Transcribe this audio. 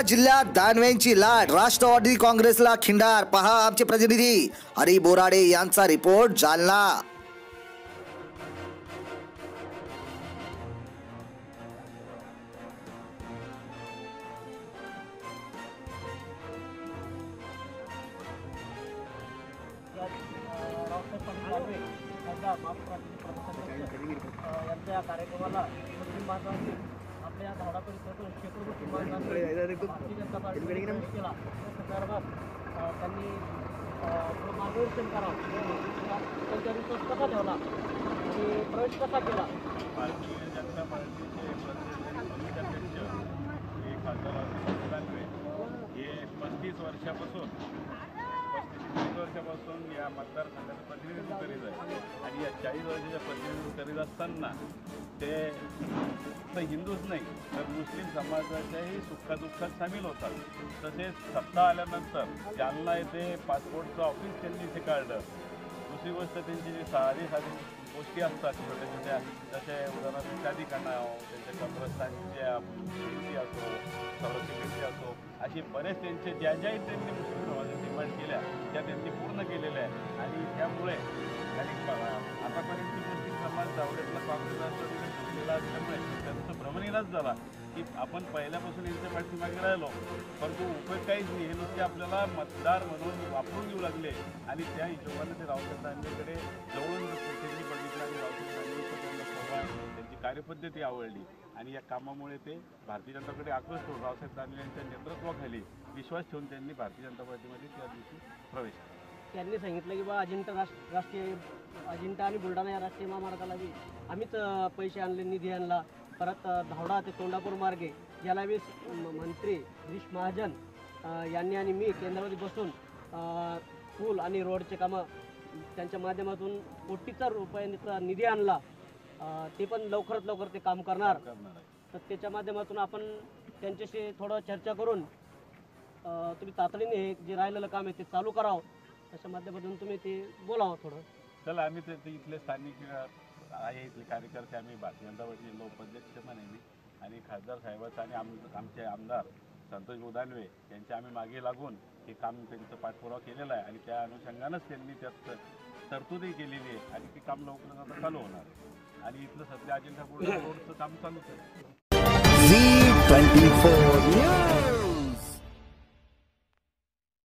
जालना जिल्ह्यात दानवेंची लाट राष्ट्रवादी काँग्रेसला खिंडार. पहा आमचे प्रतिनिधी हरी बोराडे यांचा रिपोर्ट जालना. यांच्या या कार्यक्रमाला मुस्लिम बांधवांनी आपल्या या धावडा परिसरातून शेकडो भारतीय जनता पार्टीने केला त्या संदर्भात त्यांनी मार्गदर्शन करावं त्यांच्या विश्वास कसा ठेवला? आणि प्रवेश कसा केला? भारतीय जनता पार्टीचे प्रसिद्ध अध्यक्ष हे खासदार हे पस्तीस वर्षापासून वर्षापासून या मतदारसंघाचं प्रतिनिधित्व करीत आहे. आणि या चाळीस वर्षाच्या प्रतिनिधित्व करीत असताना ते फक्त हिंदूच नाही तर मुस्लिम समाजाच्याही सुखदुःखात सामील होतात. तसेच सत्ता आल्यानंतर जालना येथे पासपोर्टचं ऑफिस त्यांनी इथे काढलं. दुसरी गोष्ट त्यांची जी साधी साधी गोष्टी असतात छोट्या छोट्या जसे उदाहरणार्थ शादी करणं त्यांच्या कब्रस्थानच्या भिंती असो सरस्वती भिंती असो असे बरेच त्यांचे ज्या ज्याही त्यांनी मुस्लिम डिमांड केल्या त्या त्यांनी पूर्ण केलेल्या आहे आणि त्यामुळे आणि आतापर्यंत मुस्लिम समाज जावडेतला काँग्रेस राष्ट्रवादीने सुटलेला असल्यामुळे त्यांचं भ्रमनिराच झाला की आपण पहिल्यापासून यांच्या पाठीमागे राहिलो परंतु उपयोग काहीच नाही. हे नुसते आपल्याला मतदार म्हणून वापरून येऊ लागले. आणि त्या हिशोबाने ते रावसाहेब दानवेकडे जवळून कार्यपद्धती आवडली आणि या कामामुळे ते भारतीय जनता पार्टी आक्रोश करून रावसाहेब दानवे यांच्या नेतृत्वाखाली विश्वास ठेवून त्यांनी भारतीय जनता पार्टीमध्ये त्या दिवशी प्रवेश केला. त्यांनी सांगितलं की बा अजिंठा राष्ट्र राष्ट्रीय अजिंठा आणि बुलढाणा या राष्ट्रीय महामार्गाला बी आम्हीच पैसे आणले निधी आणला. परत धावडा ते तोंडापूर मार्गे याला वेळेस मंत्री गिरीश महाजन यांनी आणि मी केंद्रामध्ये बसून पूल आणि रोडचे कामं त्यांच्या माध्यमातून कोटीचा रुपयांचा निधी आणला. ते पण लवकरात लवकर ते काम करणार. तर त्याच्या माध्यमातून आपण त्यांच्याशी थोडं चर्चा करून तुम्ही तातडीने हे जे राहिलेलं काम आहे ते चालू करावं. त्याच्या माध्यमातून तुम्ही ते बोलावं थोडं. चला आम्ही ते ते इथले स्थानिक आहे इथले कार्यकर्ते आम्ही भारतीय जिल्हा उपाध्यक्ष पण आहे मी. आणि खासदार साहेबाचा आणि आम आमचे आमदार संतोष गोदानवे यांच्या आम्ही मागे लागून हे काम त्यांचं पाठपुरावा केलेला आहे. आणि त्या अनुषंगानंच त्यांनी त्यात तरतुदी केलेली आहे. आणि ते काम लवकरच आता चालू होणार आहे. आणि इथलं सध्या अजिंठा रोडचं काम चालूच आहे.